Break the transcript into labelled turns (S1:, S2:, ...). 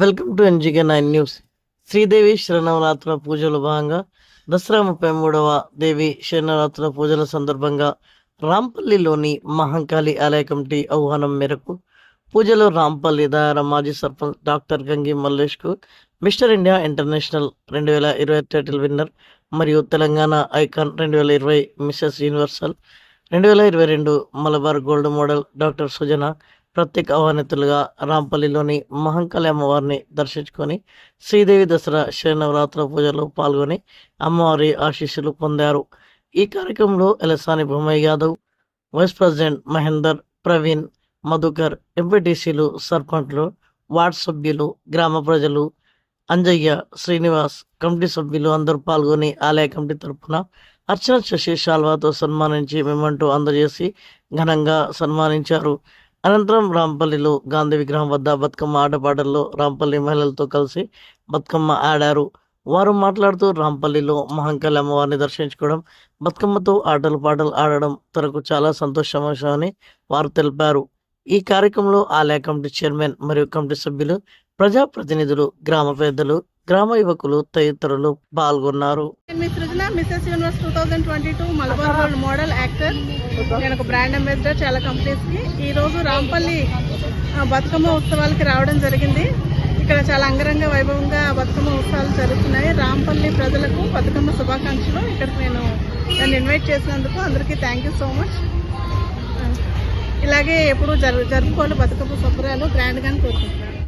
S1: Welcome to NGK nine news. Sridevi శరణవరాత్రుల పూజలో భాగంగా దసరా ముప్పై మూడవ దేవి శరణవరాత్రుల పూజల సందర్భంగా రాంపల్లిలోని మహంకాళి ఆలయ కమిటీ ఆహ్వానం మేరకు పూజలో రాంపల్లి దార మాజీ సర్పంచ్ డాక్టర్ గంగి మల్లేష్కు మిస్టర్ ఇండియా ఇంటర్నేషనల్ రెండు వేల ఇరవై టైటిల్ విన్నర్ మరియు తెలంగాణ ఐకాన్ రెండు వేల ఇరవై మిస్సెస్ యూనివర్సల్ రెండు వేల ఇరవై రెండు Malabar gold model doctor Sujana ప్రత్యేక ఆహ్వానితులుగా రాంపల్లిలోని మహంకాళి అమ్మవారిని దర్శించుకొని శ్రీదేవి దసరా శరణవరాత్రుల పూజలో పాల్గొని అమ్మవారి ఆశీస్సులు పొందారు. ఈ కార్యక్రమంలో ఎలసాని భూమయ్య యాదవ్ వైస్ ప్రెసిడెంట్ మహేందర్ ప్రవీణ్ మధుకర్ ఎంపీటీసీలు సర్పంచ్లు వార్డ్ సభ్యులు గ్రామ ప్రజలు అంజయ్య శ్రీనివాస్ కమిటీ సభ్యులు అందరూ పాల్గొని ఆలయ కమిటీ తరపున అర్చన శశి శాల్వాతో సన్మానించి మేమంటూ అందజేసి ఘనంగా సన్మానించారు. అనంతరం రాంపల్లిలో గాంధీ విగ్రహం వద్ద బతుకమ్మ ఆటపాటల్లో రాంపల్లి మహిళలతో కలిసి బతుకమ్మ ఆడారు. వారు మాట్లాడుతూ రాంపల్లిలో మహంకాళి అమ్మవారిని దర్శించుకోవడం బతుకమ్మతో ఆటలు పాటలు ఆడడం తనకు చాలా సంతోషమని వారు తెలిపారు. ఈ కార్యక్రమంలో ఆలయ కమిటీ చైర్మన్ మరియు కమిటీ సభ్యులు ప్రజాప్రతినిధులు గ్రామ పెద్దలు గ్రామ యువకులు తదితరులు పాల్గొన్నారు.
S2: Universe two thousand twenty two Malabar model actor నేను ఒక బ్రాండ్ అంబాసిడర్ చాలా కంపెనీస్కి ఈరోజు రాంపల్లి బతుకమ్మ ఉత్సవాలకి రావడం జరిగింది. ఇక్కడ చాలా అంగరంగ వైభవంగా బతుకమ్మ ఉత్సవాలు జరుగుతున్నాయి. రాంపల్లి ప్రజలకు బతుకమ్మ శుభాకాంక్షలు. ఇక్కడికి నేను నన్ను ఇన్వైట్ చేసినందుకు అందరికీ థ్యాంక్ యూ సో మచ్ ఇలాగే ఎప్పుడు జరు జరుపుకోవాలి బతుకమ్మ శుభ్రాలు గ్రాండ్గానే కోరుకుంటున్నాను.